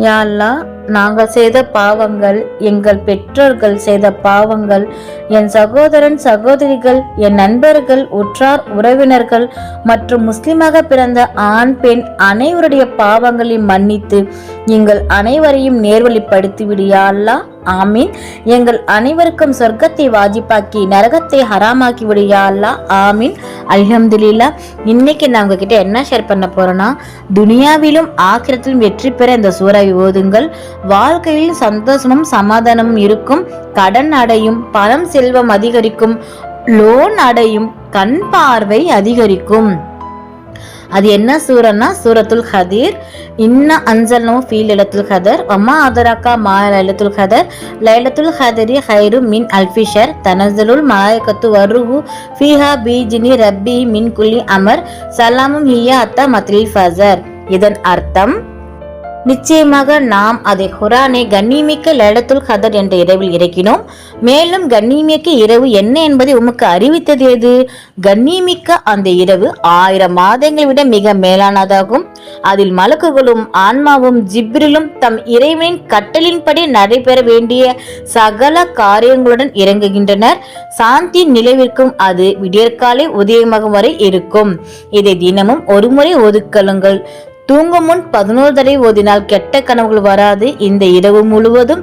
யாழ்லா நாங்கள் செய்த பாவங்கள் எங்கள் பெற்றோர்கள் செய்த பாவங்கள் என் சகோதரன் சகோதரிகள் என் நண்பர்கள் உற்றார் உறவினர்கள் மற்றும் முஸ்லிமாக பிறந்த ஆண் பெண் அனைவருடைய பாவங்களை மன்னித்து எங்கள் அனைவரையும் நேர்வழிப்படுத்தி விடியால்லா ஆமீன். எங்கள் அனைவருக்கும் சொர்க்கத்தை வாஜிப்பாக்கி நரகத்தை ஹராமாக்கி விடியா ஆமீன். அல்ஹம்துலில்லா. இன்னைக்கு நான் உங்ககிட்ட என்ன ஷேர் பண்ண போறேன்னா துனியாவிலும் ஆக்கிரத்திலும் வெற்றி பெற இந்த சூறாவை ஓதுங்கள். வாழ்க்கையில் சந்தோஷமும் சமாதானமும் இருக்கும். கடன் அடையும் பணம் செல்வம் அதிகரிக்கும். லோன் அடையும் கண் பார்வை அதிகரிக்கும். அது என்ன சூரன்னா சூரத்துல் ஹதீர். இன்ன நோ ஃபீல் இலத்துல் ஹதர். ஒமா அதராக்கா மா லைலத்துல் ஹதர். லைலத்துல் ஹதரி ஹைரு மின் அல்ஃபிஷர். தனசலுல் மலாயக்கத்து வர்ருஹு ஃபீஹா பீஜினி ரப்பி மின் குல்லி அமர். சலாமும் ஹியா அத்தா மத்லில் ஃபசர் இதன் அர்த்தம் நிச்சயமாக நாம் அதை குரானை கண்ணிமிக்க லைலத்துல் ஹதர் என்ற இரவில் இறக்கினோம். மேலும் கண்ணிமிக்க இரவு என்ன என்பதை உமக்கு அறிவித்தது எது? கண்ணிமிக்க அந்த இரவு ஆயிரம் மாதங்களை விட மிக மேலானதாகும். அதில் மலக்குகளும் ஆன்மாவும் ஜிப்ரிலும் தம் இறைவனின் கட்டளின்படி நடைபெற வேண்டிய சகல காரியங்களுடன் இறங்குகின்றனர். சாந்தி நிலவிற்கும் அது விடியற்காலை உதயமாகும் வரை இருக்கும். இதை தினமும் ஒருமுறை ஒதுக்கலுங்கள். தூங்கும் முன் பதினோரு தடவை ஓதினால் கெட்ட கனவுகள் வராது. இந்த இரவு முழுவதும்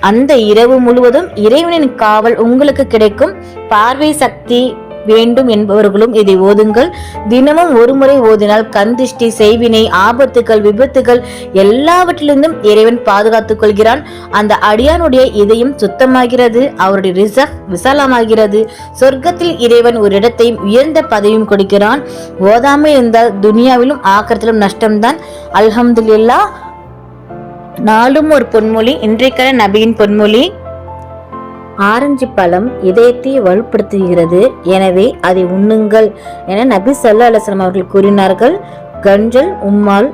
அந்த இரவு முழுவதும் இறைவனின் காவல் உங்களுக்கு கிடைக்கும். பார்வை சக்தி வேண்டும் என்பவர்களும் இதை ஓதுங்கள். தினமும் ஒரு முறை ஓதினால் கந்திஷ்டி செய்வினை ஆபத்துகள் விபத்துகள் எல்லாவற்றிலிருந்தும் இறைவன் பாதுகாத்துக் கொள்கிறான். அந்த அடியானுடைய இதயம் சுத்தமாகிறது அவருடைய ரிசர்வ் விசாலமாகிறது. சொர்க்கத்தில் இறைவன் ஒரு இடத்தையும் உயர்ந்த பதவியும் கொடுக்கிறான். ஓதாமல் இருந்தால் துனியாவிலும் ஆக்கத்திலும் நஷ்டம்தான். அல்ஹம்துலில்லா நாளும் ஒரு பொன்மொழி இன்றைக்கான நபியின் பொன்மொழி. ஆரஞ்சு பழம் இதயத்தை வலுப்படுத்துகிறது. எனவே அதை உண்ணுங்கள் என நபி சல்லா அலுவலம் அவர்கள் கூறினார்கள். கஞ்சல் உம்மால்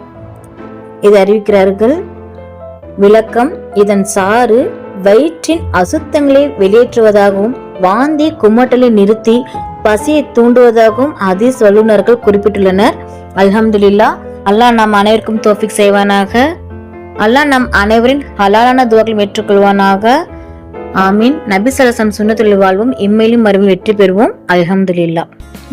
இதை அறிவிக்கிறார்கள். விளக்கம் இதன் சாறு வயிற்றின் அசுத்தங்களை வெளியேற்றுவதாகவும் வாந்தி குமட்டலை நிறுத்தி பசியை தூண்டுவதாகவும் அதீஸ் வல்லுநர்கள் குறிப்பிட்டுள்ளனர். அல்ஹம்துலில்லா அல்லாஹ் நம் அனைவருக்கும் தோஃபிக் செய்வானாக. அல்லாஹ் நம் அனைவரின் ஹலாலான துவர்கள் ஏற்றுக்கொள்வானாக. ஆமீன். நபி சலசன் சுண்ணத்துள்ள வாழ்வும் இம்மையிலும் மறுபடியும் வெற்றி பெறுவோம். அலமதுல்லா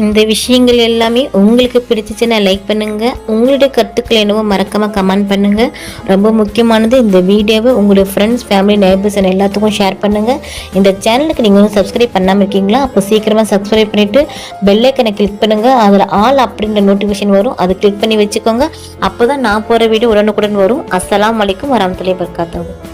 இந்த விஷயங்கள் எல்லாமே உங்களுக்கு பிடிச்சிச்சுன்னா லைக் பண்ணுங்க. உங்களுடைய கருத்துக்கள் என்னவோ மறக்காம கமெண்ட் பண்ணுங்க. ரொம்ப முக்கியமானது இந்த வீடியோவை உங்களுடைய ஃப்ரெண்ட்ஸ் ஃபேமிலி நேபர்ஸ் எல்லாத்துக்கும் ஷேர் பண்ணுங்க. இந்த சேனலுக்கு நீங்கள் வந்து சப்ஸ்கிரைப் பண்ணாமல் இருக்கீங்களா? அப்போ சீக்கிரமாக சப்ஸ்கிரைப் பண்ணிட்டு பெல்லைக்கனை கிளிக் பண்ணுங்க. அதில் ஆல் அப்படின்ற நோட்டிஃபிகேஷன் வரும். அதை கிளிக் பண்ணி வச்சுக்கோங்க. அப்போ தான் நான் போகிற வீடியோ உடனுக்குடன் வரும். அஸ்லாம் அலைக்கும் வரமத்துலேயே பர்காத்தவும்